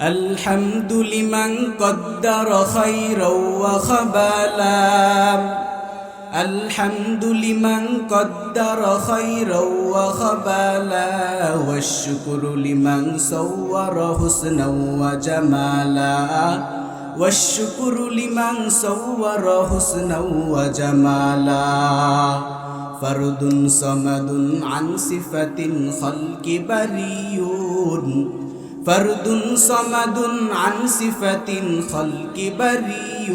الحمد لمن قدر خيرا وخبالا الحمد لمن قدر خيرا وخبالا والشكر لمن صور حسنا وجمالا والشكر لمن صور حسنا وجمالا فرد صمد عن صفة الخلق بريون فرد صمد عن صفة الخلق بري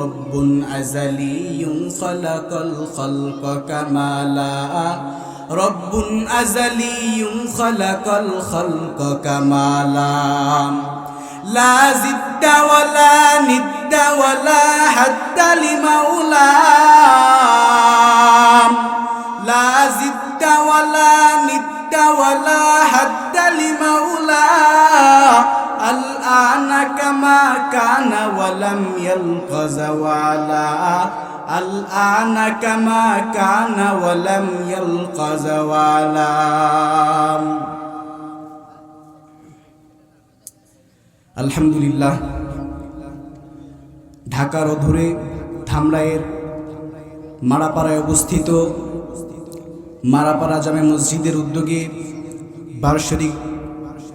رب أزلي خلق الخلق كمالا رب أزلي خلق الخلق كمالا لا. زد ولا ند ولا حد لمولاه لا زد ولا ند ولا حد لمولاه الآن كما كان ولم يلق زوالا الآن كما كان ولم يلق زوالا আলহামদুলিল্লাহ ঢাকার অধুরে ধামরাইয়ের মারাপাড়ায় অবস্থিত মারাপাড়া জামে মসজিদের উদ্যোগে বার্ষিক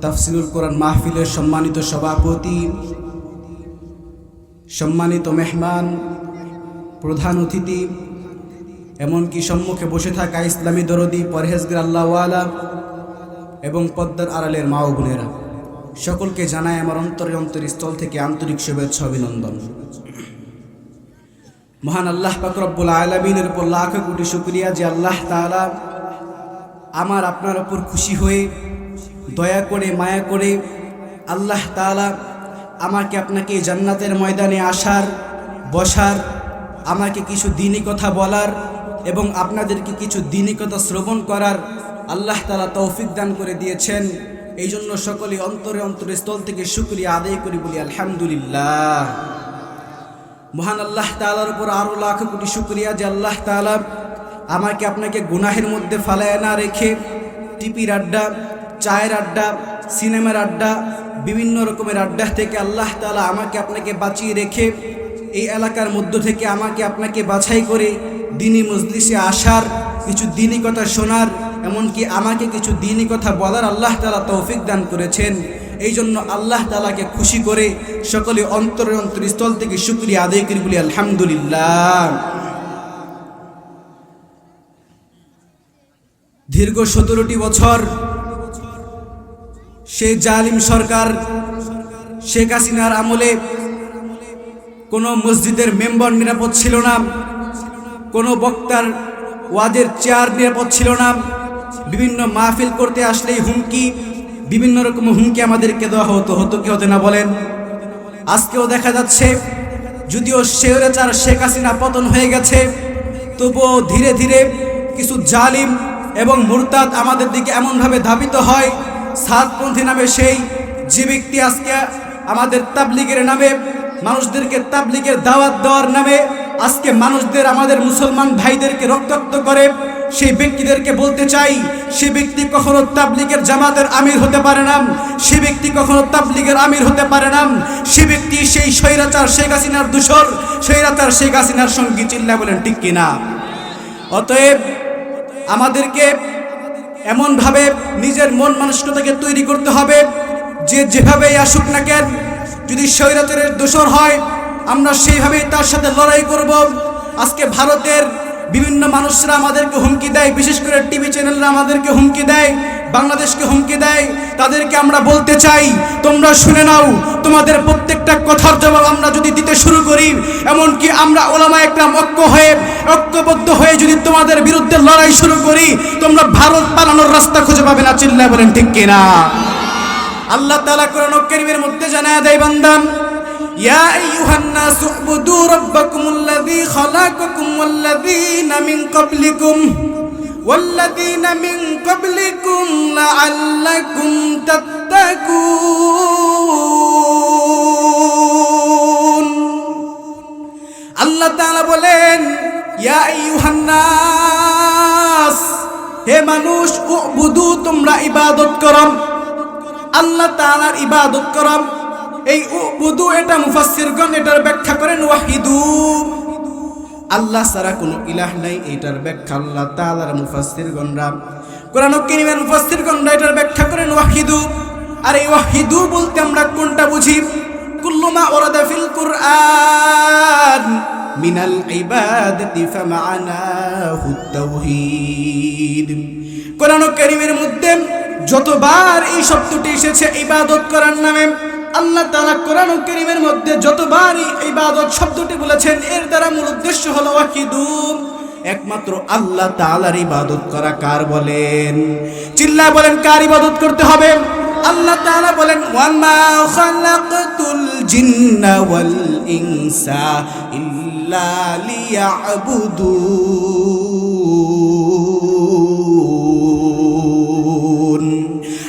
তাফসিলুল কোরআন মাহফিলের সম্মানিত সভাপতি, সম্মানিত মেহমান, প্রধান অতিথি, এমনকি সম্মুখে বসে থাকা ইসলামী দরদি, পরহেজগর আল্লাহওয়ালা এবং পদ্মার আড়ালের মা বোনেরা। সকলকে জানায় আমার অন্তরের অন্তরস্থল থেকে আন্তরিক শুভেচ্ছা অভিনন্দন। মহান আল্লাহ পাকরব্বুল আলমিনের উপর লাখ কোটি শুক্রিয়া যে আল্লাহ তাআলা আমার, আপনার ওপর খুশি হয়ে, দয়া করে, মায়া করে আল্লাহ তাআলা আমাকে আপনাকে জান্নাতের ময়দানে আসার, বসার, আমাকে কিছু দিনই কথা বলার এবং আপনাদেরকে কিছু দিনই কথা শ্রবণ করার আল্লাহ তালা তৌফিক দান করে দিয়েছেন। এই জন্য সকলে অন্তরে অন্তরে স্থল থেকে শুক্রিয়া আদায় করি বলি আলহামদুলিল্লাহ। মহান আল্লাহ তালার উপর আরও লাখ কোটি শুক্রিয়া যে আল্লাহ তালা আমাকে আপনাকে গুনাহের মধ্যে ফালায় না রেখে টিপির আড্ডা, চায়ের আড্ডা, সিনেমার আড্ডা, বিভিন্ন রকমের আড্ডা থেকে আল্লাহ তালা আমাকে আপনাকে বাঁচিয়ে রেখে এই এলাকার মধ্য থেকে আমাকে আপনাকে বাছাই করে দিনী মজলিসে আসার, কিছু দিনী কথা শোনার, এমনকি আমাকে কিছু দিনী কথা বলার আল্লাহ তালা তৌফিক দান করেছেন। এই জন্য আল্লাহ তালাকে খুশি করে সকলে অন্তরের অন্তরস্থল থেকে শুক্রিয়া আদায় করি বলি, আলহামদুলিল্লাহ। দীর্ঘ সতেরোটি বছর সে জালিম সরকার, শেখ হাসিনার আমলে কোনো মসজিদের মেম্বার নিরাপদ ছিল না, কোনো বক্তার ওয়াদের চেয়ার নিরাপদ ছিল না, বিভিন্ন মাহফিল করতে আসলেই হুমকি বিভিন্ন রকম হুমকি আমাদেরকে দেওয়া হতো হতো কি হতে না বলেন। আজকেও দেখা যাচ্ছে, যদিও শেহরেচার শেখ হাসিনা পতন হয়ে গেছে, তবুও ধীরে ধীরে কিছু জালিম এবং মুরতাদ আমাদের দিকে এমনভাবে ধাবিত হয় সাতপন্থী নামে সেই যে ব্যক্তি আজকে আমাদের তাবলিগের নামে, মানুষদেরকে তাবলিগের দাওয়াত দেওয়ার নামে, আজকে মানুষদের, আমাদের মুসলমান ভাইদেরকে রক্তাক্ত করে সেই ব্যক্তিদেরকে বলতে চাই, সে ব্যক্তি কখনো তাবলিগের জামাতের আমির হতে পারে না। সে ব্যক্তি কখনো তাবলিগের আমির হতে পারে না। সে ব্যক্তি সেই স্বৈরাচার শেখ হাসিনার দূষর, স্বৈরাচার শেখ হাসিনার সঙ্গে চিল্লা বলেন, ঠিক কিনা অতএব আমাদেরকে এমনভাবে নিজের মন মানসিকতাকে তৈরি করতে হবে, যে যেভাবেই আসুক না কেন, যদি স্বৈরাচারের দোষর হয়, আমরা সেইভাবেই তার সাথে লড়াই করব। আজকে ভারতের বিভিন্ন মানুষরা আমাদেরকে হুমকি দেয়, বিশেষ করে টিভি চ্যানেলরা আমাদেরকে হুমকি দেয়, বাংলাদেশকে হুমকি দেয়। তাদেরকে আমরা বলতে চাই, তোমরা শুনে নাও, তোমাদের প্রত্যেকটা কথার জবাব আমরা যদি দিতে শুরু করি, এমনকি আমরা ওলামা একটা ঐক্য হয়ে, ঐক্যবদ্ধ হয়ে যদি তোমাদের বিরুদ্ধে লড়াই শুরু করি, তোমরা ভারত পালানোর রাস্তা খুঁজে পাবে না চিল্লা বলেন ঠিক কিনা? আল্লাহ তালা কোরআন করিমের মধ্যে জানায় দেয় বান্দাম يا أيها الناس اعبدوا ربكم الذي خلقكم والذين من قبلكم والذين من قبلكم لعلكم تتقون আল্লাহ তাআলা বলেন ইয়া আইয়ুহান নাস হে মানুষ উবুদু তোমরা ইবাদত করো আল্লাহ তাআলার ইবাদত করা এই উবুদু এটা মুফাসসিরগণ এটার ব্যাখ্যা করেন ওয়াহিদু। আল্লাহ ছাড়া কোনো ইলাহ নাই, এটার ব্যাখ্যা আল্লাহ তাআলার মুফাসসিরগণরা কোরআন কারীমের মুফাসসিরগণরা এটার ব্যাখ্যা করেন ওয়াহিদু। আর এই ওয়াহিদু বলতে আমরা কোনটা বুঝি? কুল্লু মা ওয়ারাদা ফিল কুরআন মিনাল ইবাদাতি ফামানাহু তাওহীদ কোরআন কারীমের মধ্যে যতবার এই শব্দটি এসেছে, ইবাদত করার নামে আল্লাহ তাআলা কোরআন করিমের মধ্যে যতবারই ইবাদত শব্দটি বলেছেন, এর দ্বারা মূল উদ্দেশ্য হলো ওয়াহিদু। একমাত্র আল্লাহ তালার ইবাদত করা কার বলেন? চিল্লায় বলেন, কার ইবাদত করতে হবে? আল্লাহ তাআলা বলেন ইল্লা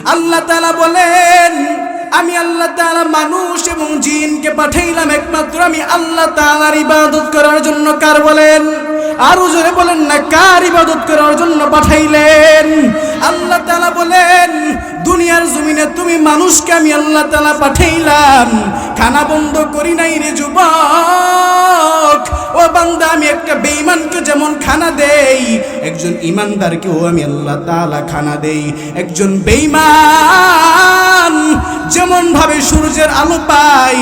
আল্লাহ তাআলা বলেন আমি আল্লাহ তালা মানুষ এবং জিনকে পাঠাইলাম একমাত্র। আমি আল্লাহ তাআলার ইবাদত করার জন্য কার বলেন? আরও জোরে বলেন না, কার ইবাদত করার জন্য পাঠাইলেন? আল্লাহ তালা বলেন, দুনিয়ার জমিনে তুমি মানুষকে আমি আল্লাহ তালা পাঠাইলাম। খানা বন্ধ করি নাই রে যুবক। ও বান্দা, আমি একটা বেঈমানকে যেমন খানা দেই, একজন ইমানদারকেও আমি আল্লাহ তালা খানা দেই। একজন বেঈমান যেমন ভাবে সূর্যের আলো পাই,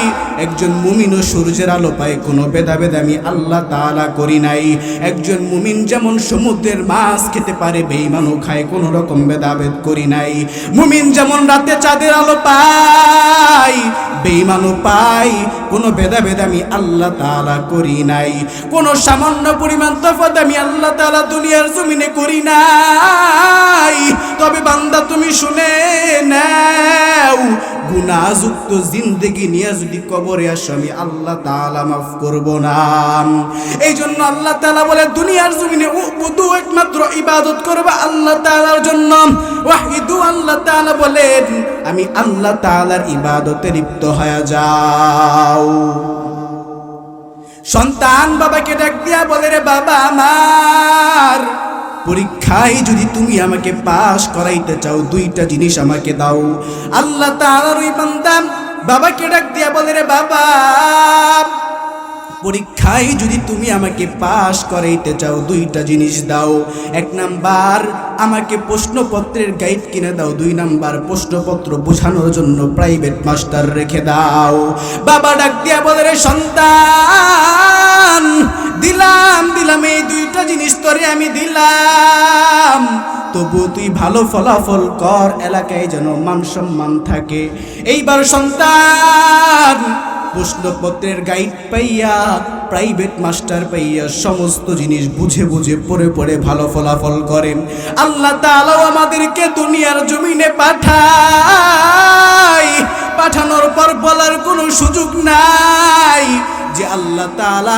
একজন মুমিনও সূর্যের আলো পায়, কোনো ভেদাভেদ আমি আল্লাহ তাআলা করি নাই। একজন মুমিন যেমন সমুদ্রের মাছ খেতে পারে, বেঈমানও খায়, কোনো রকম ভেদাভেদ করি নাই। মুমিন যেমন রাতে চাঁদের আলো পাই বেঈমানও পাই কোনো ভেদাভেদ আমি আল্লাহ তাআলা করি নাই। কোনো সামান্য পরিমাণ তফাৎ আমি আল্লাহ তাআলা দুনিয়ার জমিনে করি নাই। তবে বান্দা তুমি শুনে নাও গুনাযুক্ত জিন্দেগি নিয়ে যদি কবরে আসো, আমি আল্লাহ তাআলা মাফ করব না। এই জন্য আল্লাহ তাআলা বলে, দুনিয়ার জমিনে উবুদু একমাত্র ইবাদত করবা আল্লাহ তাআলার জন্য। ওয়াহিদু আল্লাহ তাআলা বলেন, আমি আল্লাহ তাআলার ইবাদতে লিপ্ত হয়ে যাও। সন্তান বাবাকে ডাক দিয়া বলে, রে বাবা আমার পরীক্ষায় যদি তুমি আমাকে পাশ করাইতে চাও, দুইটা জিনিস আমাকে দাও। আল্লাহ তাআলার ওই বান্দা বাবাকে ডাক দিয়া বলে, রে বাবা পরীক্ষায় যদি তুমি আমাকে পাশ করাইতে চাও, দুইটা জিনিস দাও। এক নাম্বার, আমাকে প্রশ্নপত্রের গাইড কিনে দাও। দুই নাম্বার, প্রশ্নপত্র বোঝানোর জন্য প্রাইভেট মাস্টার রেখে দাও। বাবা ডাক দিয়া বলে, রে সন্তান, দিলাম দিলাম, এই দুইটা জিনিস তোরে আমি দিলাম। তবু তুই ভালো ফলাফল কর, এলাকায় যেন মান সম্মান থাকে। এইবার সন্তান প্রশ্নপত্রের গাইড পাইয়া প্রাইভেট মাস্টার পাইয়া সমস্ত জিনিস বুঝে বুঝে পড়ে পড়ে ভালো ফলাফল করেন। আল্লাহ তাআলাও আমাদেরকে দুনিয়ার জমিনে পাঠায়। পাঠানোর পর বলার কোনো সুযোগ নাই যে আল্লাহ তাআলা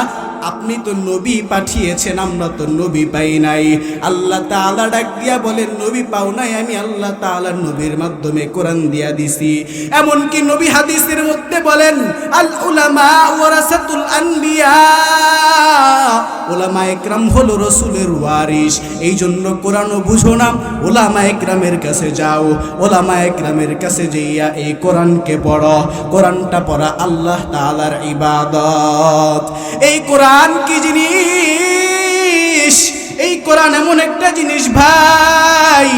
আপনি তো নবী পাঠিয়েছেন, আমরা তো নবী পাই নাই। আল্লাহ তাআলা ডাক দিয়া বলেন, নবী পাও নাই, আমি আল্লাহ তাআলা নবীর মাধ্যমে কোরআন দিয়া দিছি। এমনকি নবী হাদিসের মধ্যে বলেন, আল উলামা ওয়ারাসাতুল আনবিয়া। ওলামা একরাম হলো রসুলের ওয়ারিস এই জন্য কোরআনও বুঝো না ওলামা একরামের কাছে যাও। ওলামা একরামের কাছে যাইয়া এই কোরআনকে পড়ো। কোরআনটা পড়া আল্লাহ তাআলার ইবাদত। এই কোরআন কি জিনিস? এই কোরআন এমন একটা জিনিস ভাই।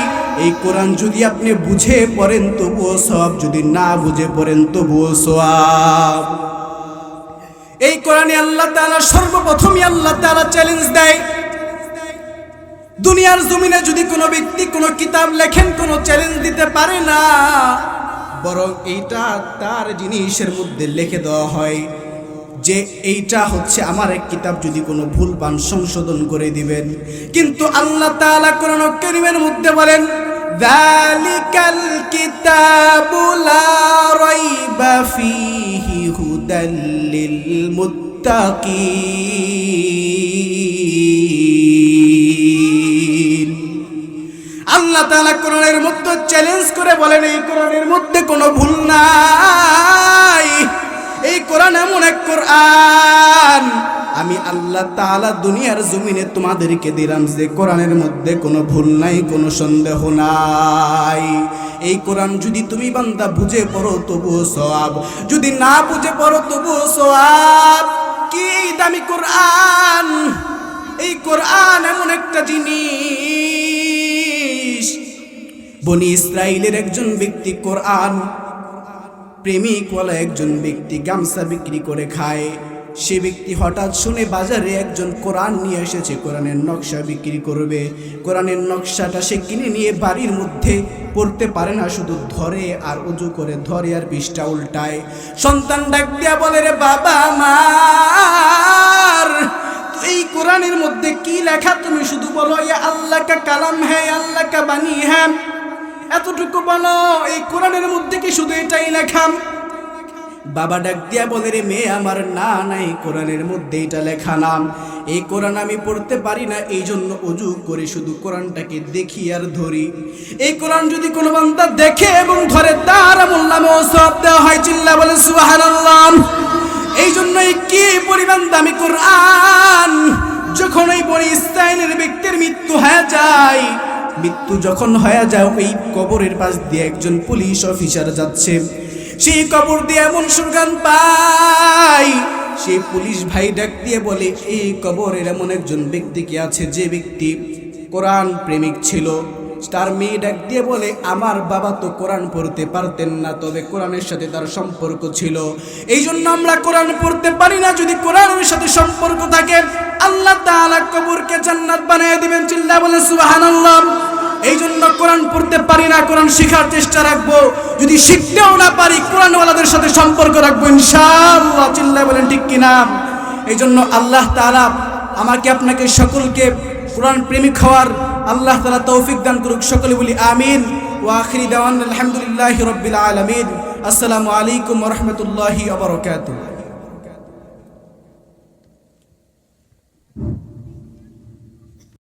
এই কোরআন যদি আপনি বুঝে পড়েন তবুও সব যদি না বুঝে পড়েন তবুও সব এই কোরআনে আল্লাহ তাআলা সর্বপ্রথমই আল্লাহ তাআলা চ্যালেঞ্জ দেয়। দুনিয়ার জমিনে যদি কোনো ব্যক্তি কোনো কিতাব লেখেন, কোনো চ্যালেঞ্জ দিতে পারে না, বরং এইটা তার জিনিসের মধ্যে লিখে দেওয়া হয়। যে এইটা হচ্ছে আমার এক কিতাব, যদি কোনো ভুল পান সংশোধন করে দিবেন। কিন্তু আল্লাহ তাআলা কোরআন কারীমের মধ্যে বলেন আল্লাহ তাআলা কোরআনের মধ্যে চ্যালেঞ্জ করে বলেন, এই কোরআনের মধ্যে কোনো ভুল নাই। এই কোরআন এমন এক কোরআন, আমি আল্লাহ তাআলা দুনিয়ার জমিনে তোমাদেরকে দিলাম যে কোরআনের মধ্যে কোনো ভুল নাই, কোনো সন্দেহ নাই। এই কোরআন যদি তুমি বান্দা বুঝে পড়ো তবুও সওয়াব, যদি না বুঝে পড়ো তবুও সওয়াব। কি দামি কোরআন? এই কোরআন এমন একটা জিনিস। বনি ইসরায়েলের একজন ব্যক্তি কোরআন প্রেমিকওয়ালা একজন ব্যক্তি গামছা বিক্রি করে খায়। সে ব্যক্তি হঠাৎ শুনে বাজারে একজন কোরআন নিয়ে এসেছে, কোরআনের নকশা বিক্রি করবে। কোরআনের নকশাটা সে কিনে নিয়ে বাড়ির মধ্যে পড়তে পারে না, শুধু ধরে আর উজু করে ধরে আর বিষটা উল্টায়। সন্তান ডাক দিয়া বলে, রে বাবা আমার এই কোরআনের মধ্যে কি লেখা? তুমি শুধু বলো আল্লাহ কা কালাম হ্যাঁ আল্লাহ কা বানি হ্যাঁ। এতটুকু বলো, এই কোরআনের মধ্যে কি শুধু এটাই লেখা? বাবা ডাক দিয়া বলে, রে মেয়ে, আমার না, নাই, কোরআনের মধ্যে এটা লেখা নাম। এই কোরআন আমি পড়তে পারি না এই জন্য অজু করে শুধু কোরআনটাকে দেখি আর ধরি। এই কোরআন যদি কোনো বান্দা দেখে এবং ধরে, তার আমল নামে সব দেওয়া হয়, চিল্লা বলে, সুবহানাল্লাহ। এই জন্যই কি পরিমাণ দামি কোরআন? যখন ওই বড় ইসরায়েলের ব্যক্তির মৃত্যু হয়ে যায় মৃত্যু যখন হয়ে যায়, ওই কবরের পাশ দিয়ে একজন পুলিশ অফিসার যাচ্ছে। সেই কবর দিয়ে এমন সুরগান পাই সেই পুলিশ ভাই ডাক দিয়ে বলে, এই কবরের এমন একজন ব্যক্তি কি আছে যে ব্যক্তি কোরআন প্রেমিক ছিল? তার মেয়ে ডাক দিয়ে বলে, আমার বাবা তো কোরআন পড়তে পারতেন না, তবে কোরআনের সাথে তার সম্পর্ক ছিল। এই জন্য আমরা কোরআন পড়তে পারি না, যদি কোরআনের সাথে সম্পর্ক থাকে। আল্লাহ তাআলা কবরকে জান্নাত বানিয়ে দিবেন চিল্লা বলে, সুবহানাল্লাহ। এই জন্য কোরআন পড়তে পারি না, কোরআন শেখার চেষ্টা রাখব। যদি শিখতেও না পারি, কোরআনওয়ালাদের সাথে সম্পর্ক রাখব, ইনশাআল্লাহ চিল্লা বলেন, ঠিক কিনা? এই জন্য আল্লাহ তাআলা আমাকে, আপনাকে সকলকে কোরআন প্রেমিক হওয়ার আল্লাহ তালা তৌফিক দান করুক, সকলে বলি আমিন। ওয়া আখিরি দাওয়ান আলহামদুলিল্লাহি রাব্বিল আলামিন। আসসালামু আলাইকুম ওয়া আবরকাত